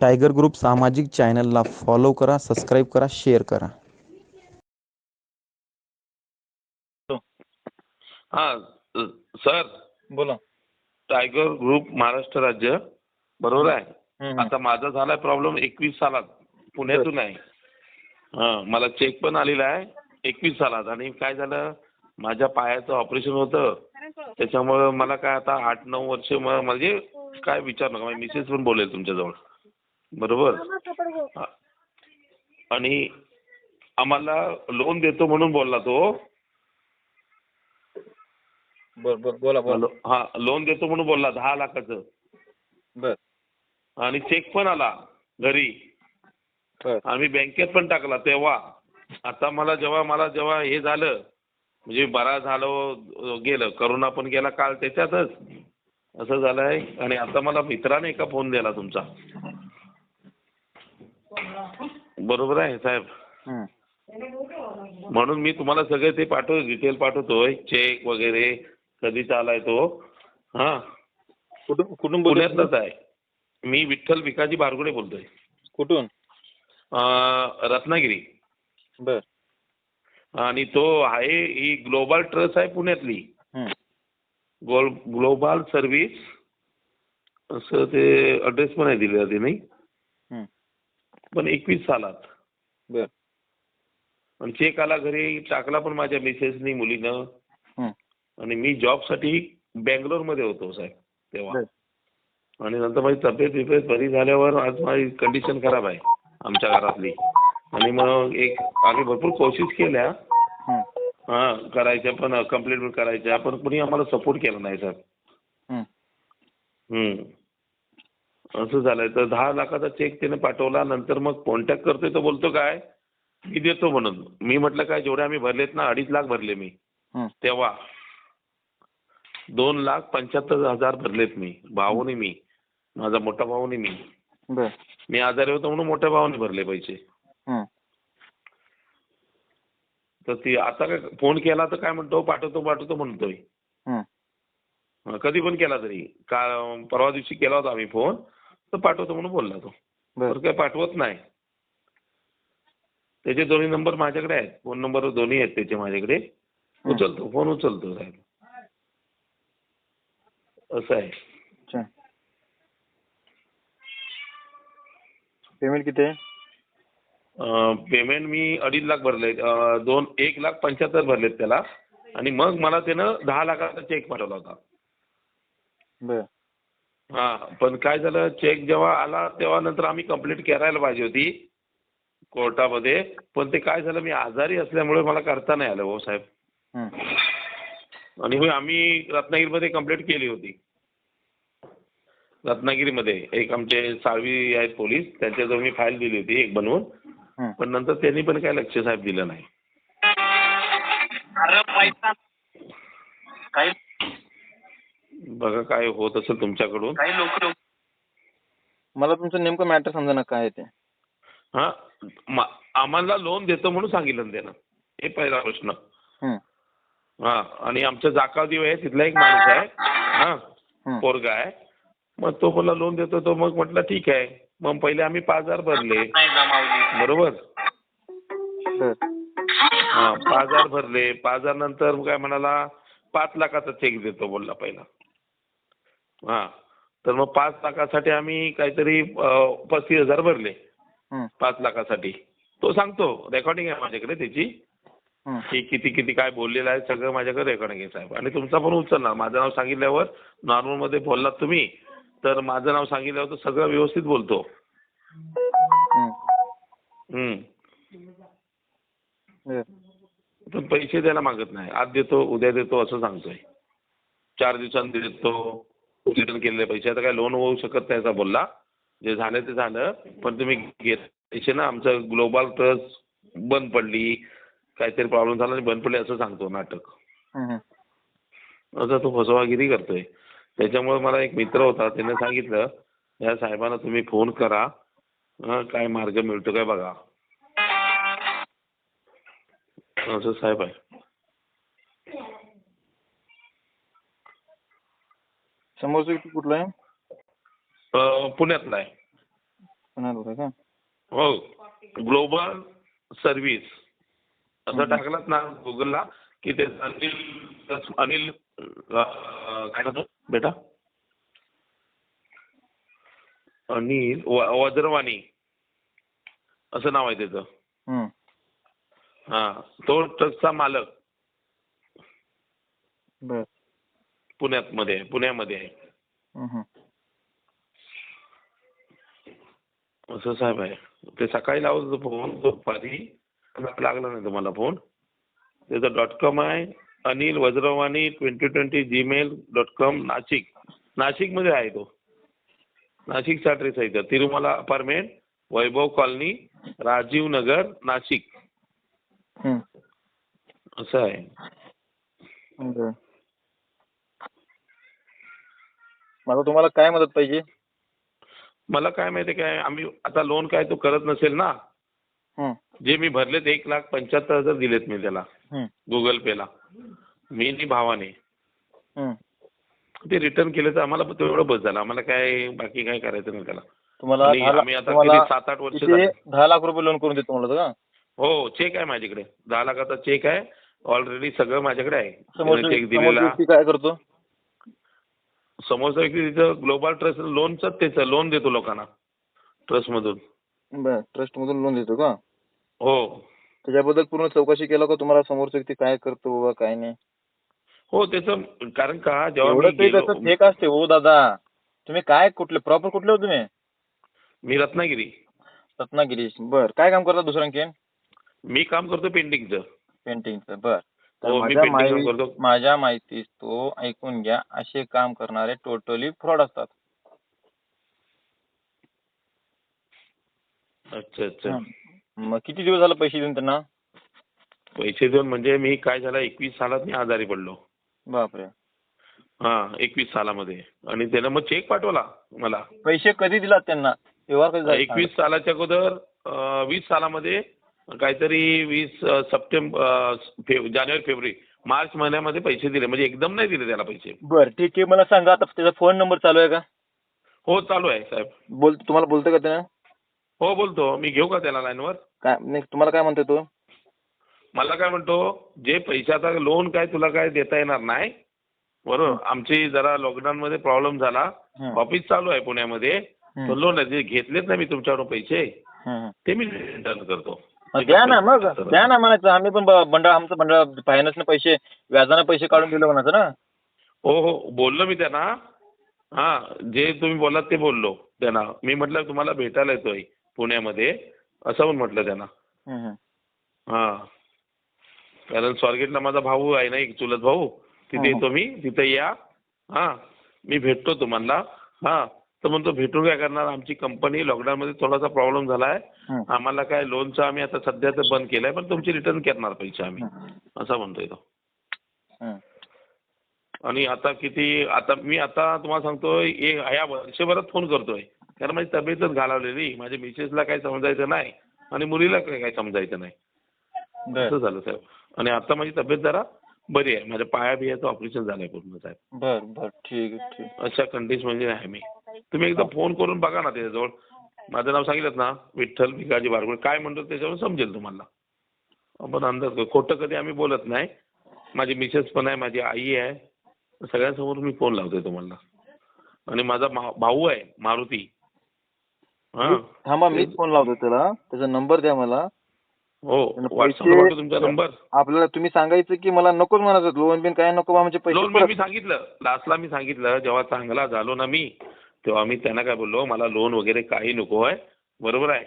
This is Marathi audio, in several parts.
टायगर ग्रुप सामाजिक चॅनलला फॉलो करा सबस्क्राईब करा शेअर करा. हा सर. बोला. टायगर ग्रुप महाराष्ट्र राज्य बरोबर आहे? हम्म, आता माझा झालाय प्रॉब्लेम एकवीस सालात पुण्यातून आहे. हा मला चेक पण आलेला आहे एकवीस सालात. आणि काय झालं माझ्या पायाचं ऑपरेशन होतं. त्याच्यामुळं मला काय आता आठ नऊ वर्ष म्हणजे काय विचार नका मिसेस पण बोलेल तुमच्याजवळ. बरोबर? हा. आणि आम्हाला लोन देतो म्हणून बोलला तो. बर बर बोला बोला. हा लोन देतो म्हणून बोलला दहा लाखाचं. बर. आणि चेक पण आला घरी. आम्ही बँकेत पण टाकला तेव्हा. आता मला जेव्हा मला जेव्हा हे झालं म्हणजे बरा झालं गेलं करोना पण गेला काल त्याच्यातच. असं झालंय. आणि आता मला मित्राने एका फोन दिला तुमचा. बरोबर आहे साहेब. म्हणून मी तुम्हाला सगळे ते पाठव डिटेल पाठवतोय चेक वगैरे कधीचा आलाय तो. हा. कुठून कुठून पुण्यातलंच आहे. मी विठ्ठल भिकाजी बारगुडे बोलतोय. कुठून? अं, रत्नागिरी. बर. आणि तो आहे ही ग्लोबल ट्रस्ट आहे पुण्यातली. गोल ग्लोबल सर्व्हिस असं ते ॲड्रेस पण आहे दिलेला ते नाही पण एकवीस सालात. बर. आणि चेक आला घरी टाकला पण माझ्या मिसेसनी मुलीनं. आणि मी जॉबसाठी बँगलोरमध्ये होतो साहेब तेव्हा. आणि नंतर माझी तब्येत बिब्येत बरी झाल्यावर आज माझी कंडिशन खराब आहे आमच्या घरातली. आणि मग एक आम्ही भरपूर कोशिश केल्या. हा. करायच्या पण कंप्लीट करायच्या पण कुणी आम्हाला सपोर्ट केला नाही सर असं झालंय. तर दहा लाखाचा चेक त्याने पाठवला नंतर मग कॉन्टॅक्ट करतोय तो बोलतो काय? मी देतो म्हणून. मी म्हटलं काय जेवढे आम्ही भरलेत ना अडीच लाख भरले मी. तेव्हा दोन लाख पंच्याहत्तर हजार भरलेत मी भाऊनी मी. माझा मोठा भाऊनी मी. बर. मी आजारी होतो म्हणून मोठ्या भावाने भरले पैसे. तर ती आता काय फोन केला तर काय म्हणतो पाठवतो पाठवतो म्हणतोय. हा, कधी पण केला तरी. का परवा दिवशी केला होता आम्ही फोन. तर पाठवतो म्हणून बोलला तो. बर. काय पाठवत नाही. त्याचे दोन्ही नंबर माझ्याकडे आहेत. फोन नंबर दोन्ही आहेत त्याचे माझ्याकडे. उचलतो. फोन उचलतो साहेब. असं आहे. पेमेंट किती आहे? पेमेंट मी अडीच लाख भरले. दोन एक लाख पंच्याहत्तर भरलेत त्याला. आणि मग मला त्यानं दहा लाखाचा चेक पाठवला होता. बर. हा पण काय झालं चेक जेव्हा आला तेव्हा नंतर आम्ही कंप्लीट करायला पाहिजे होती कोर्टामध्ये. पण ते काय झालं मी आजारी असल्यामुळे मला करता नाही आलं हो साहेब. आणि होय आम्ही रत्नागिरीमध्ये कंप्लेंट केली होती. रत्नागिरीमध्ये एक आमचे साळवी आहेत पोलीस त्यांच्याजवळ मी फाईल दिली होती एक बनवून. पण नंतर त्यांनी पण काय लक्ष साहेब दिलं नाही. काही बघा काय होत असेल तुमच्याकडून. काही लोक मला तुमचं नेमकं मॅटर समजा ना काय ते. हा मा- आम्हाला लोन देतो म्हणून सांगितलं ना त्यानं. हे पहिला प्रश्न. हम्म, हा आणि आमच्या जाकावदेव आहे तिथला एक माणूस आहे. हा हम्म, पोरगा आहे. मग तो बोला लोन देतो तो मग म्हटलं ठीक आहे. मग पहिले आम्ही पाच हजार भरले. नाही जमावली बरोबर? बर. हा पाच हजार भरले. पाच हजार नंतर काय म्हणाला पाच लाखाचा चेक देतो बोलला पहिला. हा. तर मग पाच लाखासाठी आम्ही काहीतरी पस्तीस हजार भरले. पाच लाखासाठी. तो सांगतो रेकॉर्डिंग आहे माझ्याकडे त्याची. की किती किती काय बोललेलं आहे सगळं माझ्याकडे रेकॉर्डिंग आहे साहेब. आणि तुमचा पण उचलणार. माझं नाव सांगितल्यावर नॉर्मलमध्ये बोललात तुम्ही तर माझं नाव सांगितल्यावर तर सगळं व्यवस्थित बोलतो. पण पैसे द्यायला मागत नाही. आज देतो उद्या देतो असं सांगतोय. चार दिवसांनी देतो. रिटर्न केलेले पैसे. आता काय लोन होऊ शकत नाही असा बोलला. जे झालं ते झालं. पण तुम्ही घेत पैसे ना आमचं ग्लोबल ट्रस्ट बंद पडली. काहीतरी प्रॉब्लेम झाला आणि बंद पडली असं सांगतो नाटक. असं तो फसवागिरी करतोय. त्याच्यामुळे मला एक मित्र होता त्याने सांगितलं या साहेबांना तुम्ही फोन करा. काय मार्ग मिळतो काय बघा. असं साहेब आहे. समोरचं व्यक्ती कुठला आहे? अं, पुण्यातला आहे. पुण्यात का? हो. ग्लोबल सर्व्हिस असं. टाकलात ना गुगलला की ते अनिल अनिल अं, काय नाव बेटा? अनिल व- वज्रवाणी. असं नाव आहे त्याचं. हम्म. हा. तो ट्रकचा मालक. बर. पुण्यात मध्ये आहे. पुण्यामध्ये आहे. असं साहेब आहे. ते सकाळी लावत होतो फोन दुपारी. लागला नाही तुम्हाला फोन त्याचं डॉट कॉम आहे. Anil Vajravani twenty twenty Gmail dot com Nashik. नाशिकमध्ये आहे तो. नाशिकचा ॲड्रेस आहे इथं तिरुमला अपार्टमेंट वैभव कॉलनी राजीव नगर नाशिक. हम्म. असं आहे बर मग आता तुम्हाला काय मदत पाहिजे? मला काय माहिती काय आम्ही आता लोन काय तो करत नसेल ना. जे मी भरलेत एक लाख पंच्याहत्तर हजार दिलेत मी त्याला. गुगल पेला मी आणि भावाने. ते रिटर्न केलं तर आम्हाला तेवढं बस झालं. आम्हाला काय बाकी काय करायचं नाही त्याला. तुम्हाला ला- आम्ही आता सात आठ वर्ष दहा लाख रुपये लोन करून देतो का? हो चेक आहे माझ्याकडे. दहा लाखाचा चेक आहे. ऑलरेडी सगळं माझ्याकडे आहे. चेक दिलेला. काय करतो? समोरचा व्यक्ती तिथं ग्लोबल ट्रस्ट लोनच त्याचं लोन देतो लोकांना. ट्रस्टमधून बर ट्रस्ट मधून लोन देतो का? हो. त्याच्याबद्दल पूर्ण चौकशी केलं का तुम्हाला समोरचा व्यक्ती काय करतो बाबा काय नाही? हो त्याचं कारण का जेव्हा मी गेलो फेक असते हो दादा. तुम्ही काय कुठले प्रॉपर कुठले हो तुम्ही? मी रत्नागिरी. रत्नागिरी. बर काय काम करता आणखीन? मी काम करतो पेंटिंगचं पेंटिंगचं बर. तर हो, माझ्या painting काम माहिती करतो. माझ्या माहितीस तो ऐकून घ्या. असे काम करणारे टोटली फ्रॉड असतात. अच्छा अच्छा. मग किती दिवस झालं पैसे देऊन त्यांना? पैसे देऊन म्हणजे मी काय झालं एकवीस सालात मी आजारी पडलो. बापरे. हा एकवीस सालामध्ये. आणि त्यानं मग चेक पाठवला मला. पैसे कधी दिलात त्यांना? व्यवहार कधी? एकवीस सालाच्या अगोदर वीस सालामध्ये काहीतरी वीस सप्टेंबर फेब जानेवारी फेब्रुवारी मार्च महिन्यामध्ये पैसे दिले. म्हणजे एकदम नाही दिले त्याला पैसे. बर ठीक आहे मला सांगा आता. त्याचा फोन नंबर चालू आहे का? हो चालू आहे साहेब. बोल तुम्हाला बोलतो का त्यानं? हो बोलतो. मी घेऊ का त्याला लाईनवर? काय नाही तुम्हाला काय म्हणतोय तो? मला काय म्हणतो जे पैशाचा लोन काय तुला काय देता येणार नाही बरोबर? आमची जरा लॉकडाऊन मध्ये प्रॉब्लेम झाला. ऑफिस चालू आहे पुण्यामध्ये. हं. तो लोन आहे. जे घेतलेत ना मी तुमच्याकडून पैसे. ते मी रिटर्न करतो. द्या ना मग. द्या ना म्हणायचं. आम्ही पण ब- मंडळ आमचं मंडळ फायनान्सने पैसे व्याजानं पैसे काढून दिले म्हणायचं ना. हो हो. बोललो मी त्यांना. हा जे तुम्ही बोलात ते बोललो त्यांना. मी म्हटलं तुम्हाला भेटायला येतोय पुण्यामध्ये. असं पण म्हटलं त्यांना. हं, कारण स्वारगेटला माझा भाऊ आहे ना एक चुलत भाऊ. तिथे. येतो मी. तिथे या. हा. मी भेटतो तुम्हाला. हा. तर म्हणतो भेटून काय करणार? आमची कंपनी लॉकडाऊनमध्ये थोडासा प्रॉब्लेम झाला आहे हं. आम्हाला काय लोनचं आम्ही आता सध्या तर बंद केलं आहे पण तुमची रिटर्न करणार पैसे आम्ही. असं म्हणतोय तो. आणि आता किती आता मी आता तुम्हाला सांगतोय या वर्षभरात फोन करतोय. कारण माझी तब्येतच घालवलेली. माझ्या मिसेसला काही समजायचं नाही. आणि मुलीला काही समजायचं नाही. असं झालं साहेब. आणि आता माझी तब्येत जरा बरी आहे. माझ्या पाया बियाचं ऑपरेशन झालंय पूर्ण साहेब. बर बर. ठीक आहे अशा कंडिशनमध्ये आहे मी. तुम्ही एकदा फोन करून बघा ना त्याच्याजवळ. माझं नाव सांगितलं ना विठ्ठल भिकाजी बारगुळे. काय म्हणतो त्याच्यावर समजेल तुम्हाला. आपण अंदाज करू. खोटं कधी आम्ही बोलत नाही. माझी मिसेस पण आहे माझी आई आहे. सगळ्यांसमोर मी फोन लावतोय तुम्हाला. आणि माझा मा- भाऊ आहे मारुती. हा. थांबा मीच फोन लावतो त्याला. त्याचा नंबर द्या मला. हो पाठवतो तुमचा नंबर. आपल्याला तुम्ही सांगायचं की मला नकोच म्हणायचं. लोन बिन काय नको बा म्हणजे पैसे लोन मी परत- मी सांगितलं. लास्टला मी सांगितलं जेव्हा चांगला झालो ना मी तेव्हा मी त्यांना काय बोललो मला लोन वगैरे काही नको आहे. बरोबर आहे.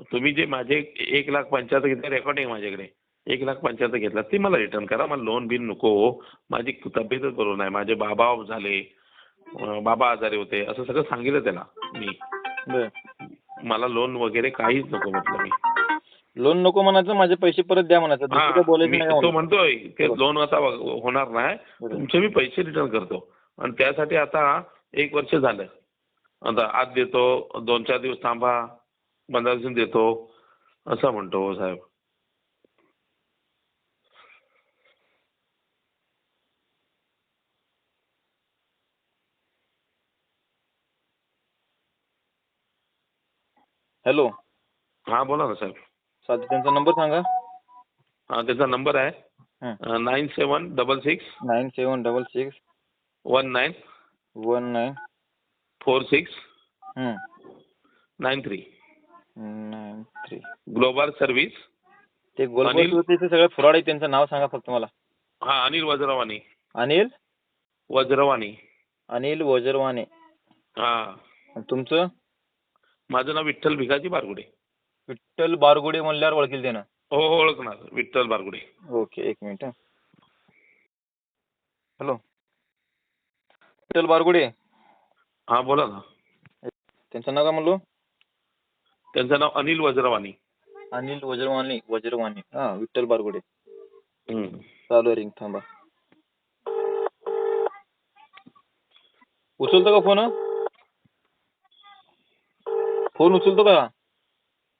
तुम्ही जे माझे एक लाख पंच्याहत्तर घेतले रेकॉर्डिंग माझ्याकडे. एक लाख पंच्याहत्तर घेतला ते मला रिटर्न करा. मला लोन बिन नको. माझी तब्येतच बरोबर नाही. माझे बाबा झाले बाबा आजारी होते असं सगळं सांगितलं त्याला मी. मला लोन वगैरे काहीच नको म्हटलं मी. लोन नको म्हणायचं माझे पैसे परत द्या म्हणायचं. तो. म्हणतोय ते लोन आता व- होणार नाही. तुमचे मी पैसे रिटर्न करतो. आणि त्यासाठी आता एक वर्ष झालं. आता आज देतो दोन चार दिवस थांबा पंधरा दिवस देतो असं म्हणतो हो साहेब. हॅलो. हा बोला ना साहेब. चालतं त्यांचा नंबर सांगा. हा त्याचा नंबर आहे. हं. Nine seven double six nine seven double six one nine one nine four six. Nine three. Nine three. Global service. ते अनिल? गोलबोट ते सगळं फ्रॉड आहे त्यांचं नाव सांगा फक्त मला. हा अनिल वज्रवाणी. अनिल? वज्रवाणी. अनिल वजरवाने हा. आणि तुमचं? माझं नाव विठ्ठल भिकाजी बारगुडे. विठ्ठल बारगुडे म्हणल्यावर ओळखील त्यानं. हो हो ओळखणार. विठ्ठल बारगुडे. ओके एक मिनिट हॅलो. विठ्ठल बारगुडे. हा बोला ना. त्यांचं नाव काय म्हणलो? त्यांचं नाव अनिल वज्रवाणी. अनिल वजरवाणी वजरवाणी. हा विठ्ठल बारगुडे. चालू रिंग थांबा. उचलतो का फोन फोन उचलतो का?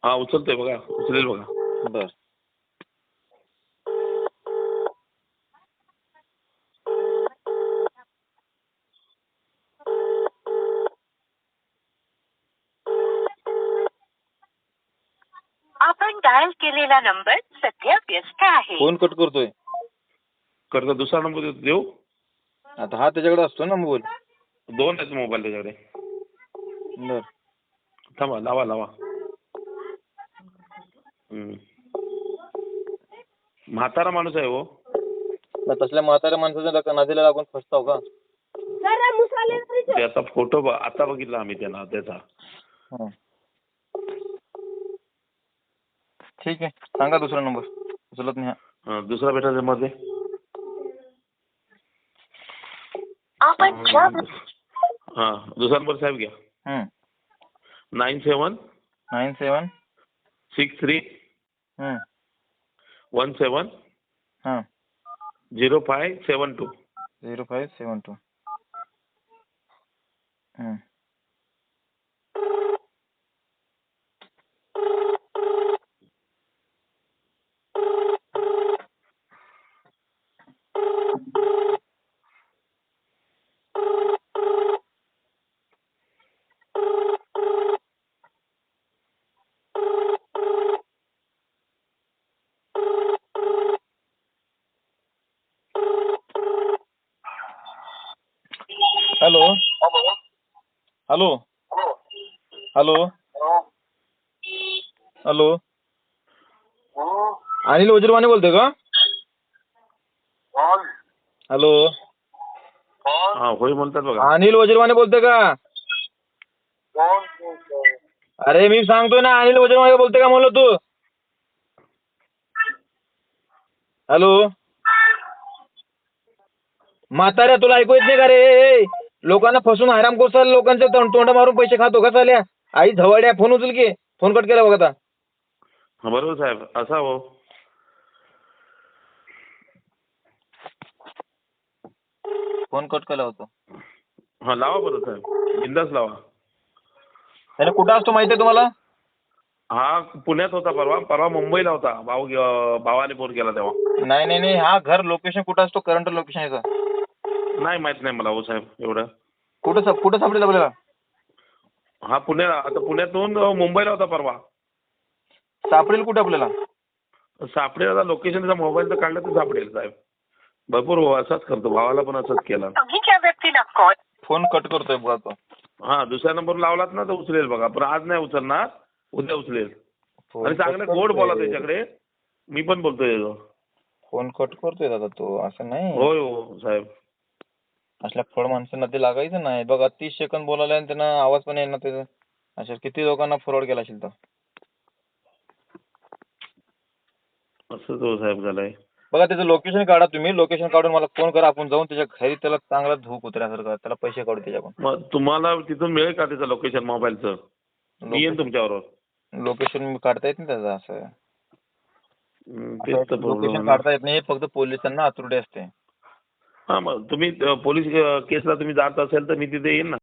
हा उचलतोय बघा उचलेल बघा. बर आपण डायल केलेला नंबर सध्या व्यस्त आहे. फोन कट करतोय. करता दुसरा नंबर देऊ आता हा त्याच्याकडे असतो ना मोबाईल. दोन आहेत मोबाईल त्याच्याकडे. बर. थांबा लावा लावा. म्हातारा माणूस आहे हो. मग तसल्या म्हाताऱ्या माणसाच्या नादीला लागून फसताव का? त्याचा फोटो ब- आता बघितला आम्ही त्यांना त्याचा. हं. ठीक आहे. सांगा दुसरा नंबर. उचलत नाही हा. हं, दुसरा मध्ये आपण ज्या हा दुसरा नंबर साहेब घ्या. हं. Nine seven nine seven six three हं. वन सेवन हां. Zero five seven two. Zero five seven two. Hello hello hello Anil Vazirvane बोलतोय का? हॅलो हा होय म्हणतात बघा. अनिल वजीरवाने बोलतोय का? अरे मी सांगतोय ना अनिल वजीरवाने बोलतोय का म्हणलं तू? हॅलो म्हाताऱ्या तुला ऐकू येत नाही का रे? लोकांना फसून हैराम कोसाल लोकांच्या तोंड तोंड मारून पैसे खातो का चाल्या आई झवड्या फोन उचल की फोन कट केला बघ आता. हा, बरोबर साहेब. असा हो फोन कट केला होता. हा लावा बरं साहेब. बिंदास लावा. त्याने कुठं असतो माहिती आहे तुम्हाला? हा पुण्यात होता परवा. परवा मुंबईला होता. भाऊ भावाने फोन केला तेव्हा. नाही नाही नाही. हा घर लोकेशन कुठं असतो? करंट लोकेशन याचं. नाही माहीत नाही मला हो साहेब एवढं. कुठं साप- कुठं सापडेल आपल्याला? हा पुण्या आता पुण्यातून अं, मुंबईला होता परवा. सापडेल कुठं आपल्याला? सापडेल आता लोकेशन त्याचा मोबाईलचं काढलं तर सापडेल साहेब. भरपूर हो असाच करतो भावाला पण असंच केला. तुम्ही ज्या व्यक्तीला कॉल फोन कट करतोय बघा तो हा दुसऱ्या नंबर लावलात ना तर उचलेल बघा. पण आज नाही उचलणार उद्या उचलेल. फोन आणि कट चांगलं गोड बोला करतोय. त्याच्याकडे. मी पण बोलतोय. फोन कट करतोय दादा तो असं नाही. होय हो साहेब. असल्या फळ माणसांना ते लागायचं नाही. बघा तीस सेकंद बोलायला आणि त्यांना आवाज पण येणार त्याचा. अशा किती लोकांना फॉरवर्ड केला असेल तर. असंच हो साहेब झालंय. बघा त्याचं लोकेशन काढा तुम्ही. लोकेशन काढून मला फोन करा. आपण जाऊन त्याच्या घरी त्याला चांगला धूक उतरण्यासारखं त्याला पैसे काढू त्याच्याकडून तुम्हाला तिथून मिळेल का त्याचं लोकेशन मोबाईलचं मी येईन तुमच्याबरोबर. लोकेशन काढता येत नाही त्याचं असं. लोकेशन. काढता येत नाही. फक्त पोलिसांना अथॉरिटी असते. हा मग तुम्ही पोलीस केसला तुम्ही जात असेल तर मी तिथे येईन ना.